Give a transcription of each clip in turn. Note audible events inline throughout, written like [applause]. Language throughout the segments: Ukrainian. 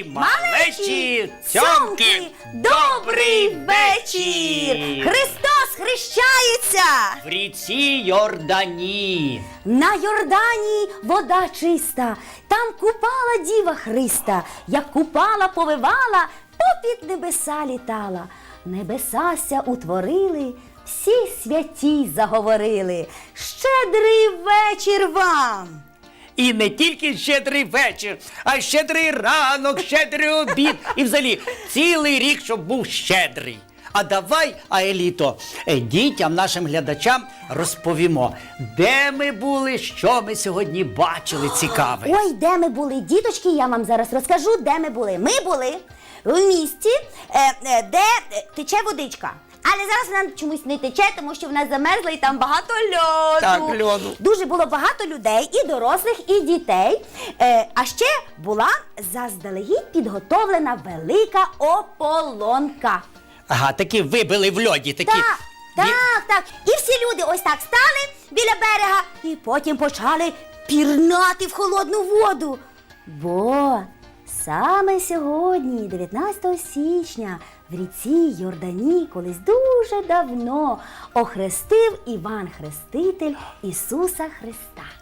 Малечі, цьомки, добрий вечір! Христос хрещається! В ріці Йордані. На Йордані вода чиста, там купала діва Христа, як купала, повивала, попід небеса літала. Небесася утворили, всі святі заговорили. Щедрий вечір вам! І не тільки щедрий вечір, а й щедрий ранок, щедрий обід. І взагалі цілий рік, щоб був щедрий. А давай, Аеліто, е, дітям, нашим глядачам розповімо, де ми були, що ми сьогодні бачили цікаве. Ой, де ми були, діточки, я вам зараз розкажу, де ми були. Ми були в місті, е, е, де тече водичка. Але зараз вона чомусь не тече, тому що вона замерзла і там багато льоду. Так, льоду. Дуже було багато людей, і дорослих, і дітей. Е, а ще була заздалегідь підготовлена велика ополонка. Ага, такі вибили в льоді. Такі. Так, так, так. І всі люди ось так стали біля берега і потім почали пірнати в холодну воду. Бо саме сьогодні, 19 січня, в ріці Йордані, колись дуже давно охрестив Іван Хреститель Ісуса Христа.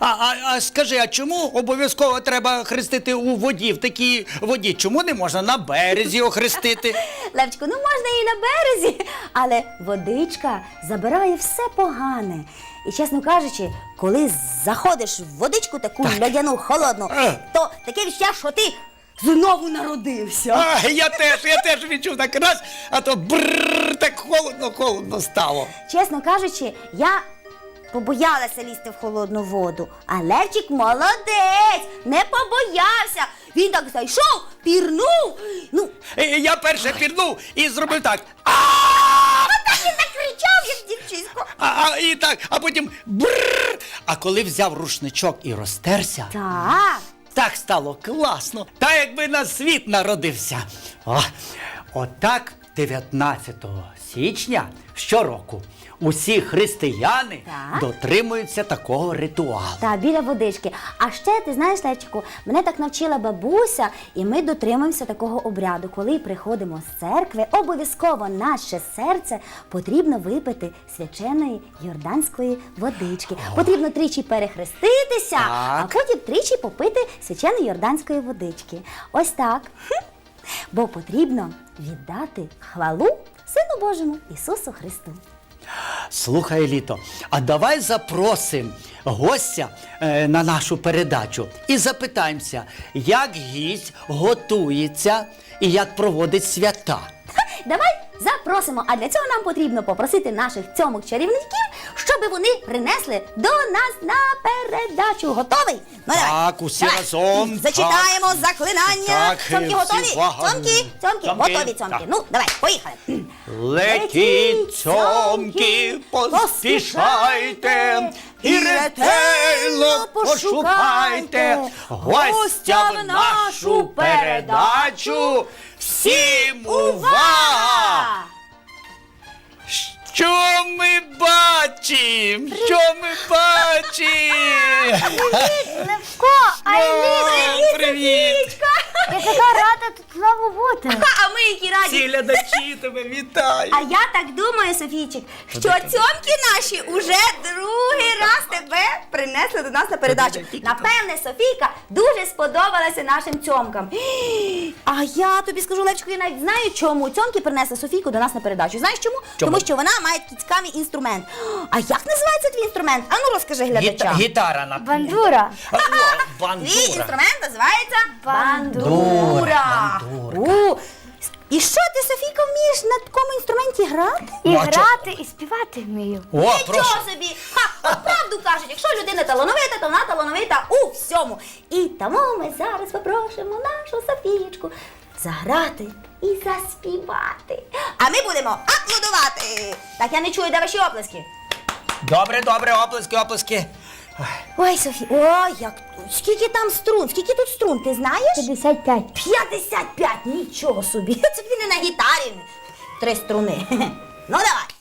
А, а, а скажи, а чому обов'язково треба хрестити у воді, в такій воді? Чому не можна на березі охрестити? [laughs] Левчику, ну можна і на березі, але водичка забирає все погане. І чесно кажучи, коли заходиш в водичку таку льодяну холодну, Е. то таке відчуття, що ти знову народився. А, я теж, я теж відчув так раз, а то бррр, так холодно, холодно стало. Чесно кажучи, я побоялася лізти в холодну воду. А Левчик молодець, не побоявся. Він так зайшов, пірнув. Ну, Е, Я перше пірнув і зробив так. А, так кричав, як дівчисько. а, а, і так, а потім бррр. А коли взяв рушничок і розтерся, Так. так стало класно. Та якби на світ народився. О, отак 19 січня щороку усі християни Так. дотримуються такого ритуалу. Та біля водички. А ще ти знаєш, Левчику, мене так навчила бабуся, і ми дотримуємося такого обряду. Коли приходимо з церкви, обов'язково наше серце потрібно випити свяченої йорданської водички. Потрібно тричі перехреститися, а Так. потім тричі попити свяченої йорданської водички. Ось так. Хм. Бо потрібно віддати хвалу Сину Божому Ісусу Христу. Слухай, літо, а давай запросимо гостя е, на нашу передачу і запитаємося, як гість готується і як проводить свята. Давай запросимо, а для цього нам потрібно попросити наших цьомок чарівників, щоб вони принесли до нас на передачу. Готовий? Ну, давай. Так, усі Давай. разом, Зачитаємо заклинання. Так, цьомки всі готові? увага. Цьомки, цьомки, Цьомки, готові цьомки. так. Ну, давай, поїхали. Летіть, цьомки, поспішайте і ретельно пошукайте гостя в нашу передачу. Всім увага! Що ми бачимо? Що ми бачимо? Левко, Айлін, Привіт! така знову бути. А ми які раді. Ці глядачі тебе вітають! А я так думаю, Софійчик, що цьомки наші уже другий раз тебе принесли до нас на передачу. Напевне, Софійка дуже сподобалася нашим цьомкам. А я тобі скажу, Левчику, я навіть знаю, чому цьомки принесли Софійку до нас на передачу. Знаєш чому? Чому? Тому що вона має такий цікавий інструмент. А як називається твій інструмент? А ну розкажи Гіта- глядачам. гітара на Бандура. О, Твій Бандура. інструмент називається Бандура. У, І що ти, Софійка, вмієш на такому інструменті грати? І Ну, а чо- грати, і співати вмію. О, Нічого прошу. собі! Ха, от правду кажуть, якщо людина талановита, то вона талановита у всьому. І тому ми зараз попросимо нашу Софієчку заграти і заспівати. А ми будемо аплодувати. Так я не чую, де ваші оплески. Добре, добре, оплески, оплески. Ой, Софі, ой, як скільки там струн, скільки тут струн, ти знаєш? 55. 55, нічого собі. [laughs] Це тобі не на гітарі. Три струни. [laughs] Ну давай.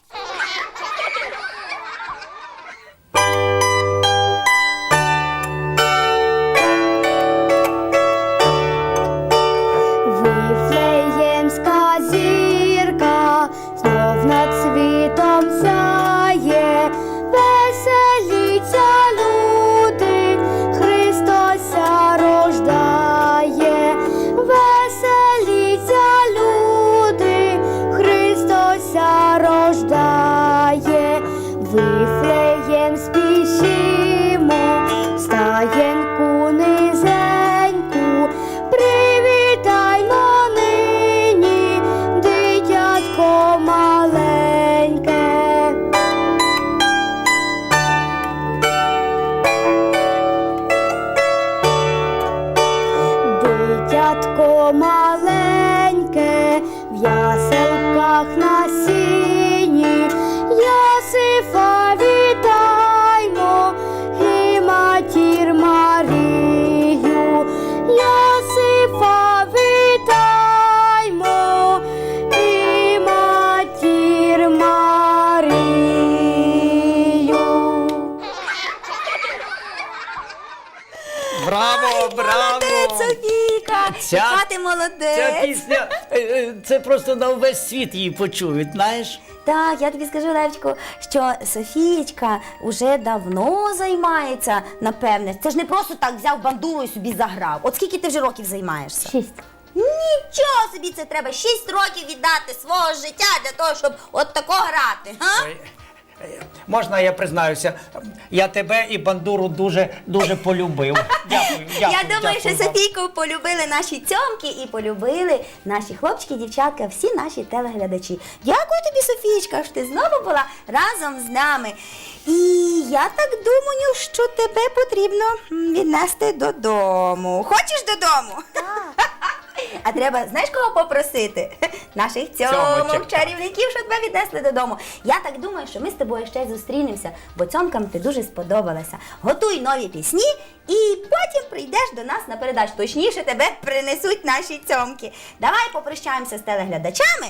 Яселках на сіні, Ця- Яка ти Ця молодець! пісня, е, е, це просто на увесь світ її почують, знаєш? Так, я тобі скажу, Левчику, що Софієчка уже давно займається, напевне. Це ж не просто так взяв бандуру і собі заграв. От скільки ти вже років займаєшся? Шість. Нічого собі це треба шість років віддати свого життя для того, щоб от тако грати. Га? Ой, Можна я признаюся, я тебе і бандуру дуже дуже полюбив. Дякую, [laughs] дякую. Я думаю, що дякую вам. Софійку полюбили наші цьомки і полюбили наші хлопчики, дівчатка, всі наші телеглядачі. Дякую тобі, Софієчка, що ти знову була разом з нами. І я так думаю, що тебе потрібно віднести додому. Хочеш додому? Так. [laughs] А треба, знаєш, кого попросити? [laughs] Наших цьомок, Цьомочок. чарівників, щоб тебе віднесли додому. Я так думаю, що ми з тобою ще зустрінемося, бо цьомкам ти дуже сподобалася. Готуй нові пісні і потім прийдеш до нас на передачу. Точніше, тебе принесуть наші цьомки. Давай попрощаємося з телеглядачами.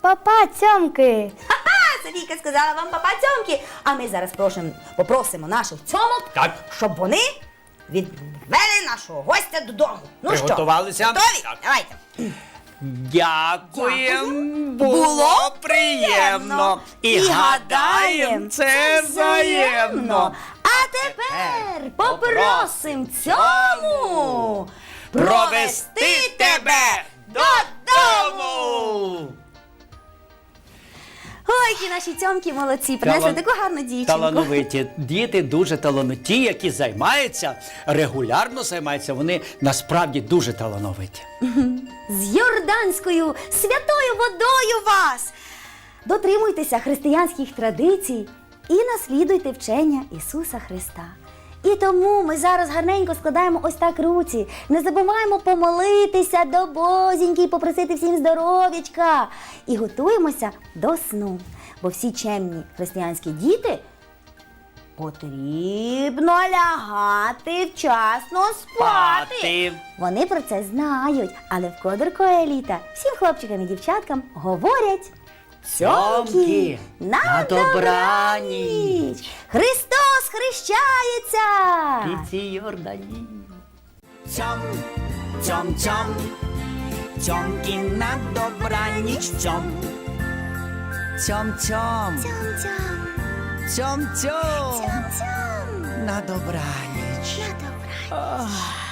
Папа, цьомки. Ха-ха! Софійка сказала вам папа цьомки. А ми зараз прошим, попросимо наших цьомок, Так. щоб вони відвели нашого гостя додому. Ну Приготувалися? що, готові? Так. Давайте. Дякуємо, Було приємно. І І гадаєм, це взаємно. А тепер попросим цьому Провести тебе додому. Ой, які наші цьомки молодці, принесли Талан- таку гарну дівчинку. Талановиті. Діти дуже талановиті. Ті, які займаються, регулярно займаються, вони насправді дуже талановиті. з Йорданською святою водою вас. Дотримуйтеся християнських традицій і наслідуйте вчення Ісуса Христа. І тому ми зараз гарненько складаємо ось так руці. Не забуваємо помолитися до Бозіньки і попросити всім здоров'ячка. І готуємося до сну. Бо всі чемні християнські діти потрібно лягати вчасно спати. Спати. Вони про це знають, але в кодерко еліта всім хлопчикам і дівчаткам говорять. Цьомки, на, добраніч! Христос хрещається! Піці Йордані. Цьом, цьом, цьом, цьомки на добраніч, цьом. Цьом, цьом, цьом, цьом, на добраніч. На добраніч.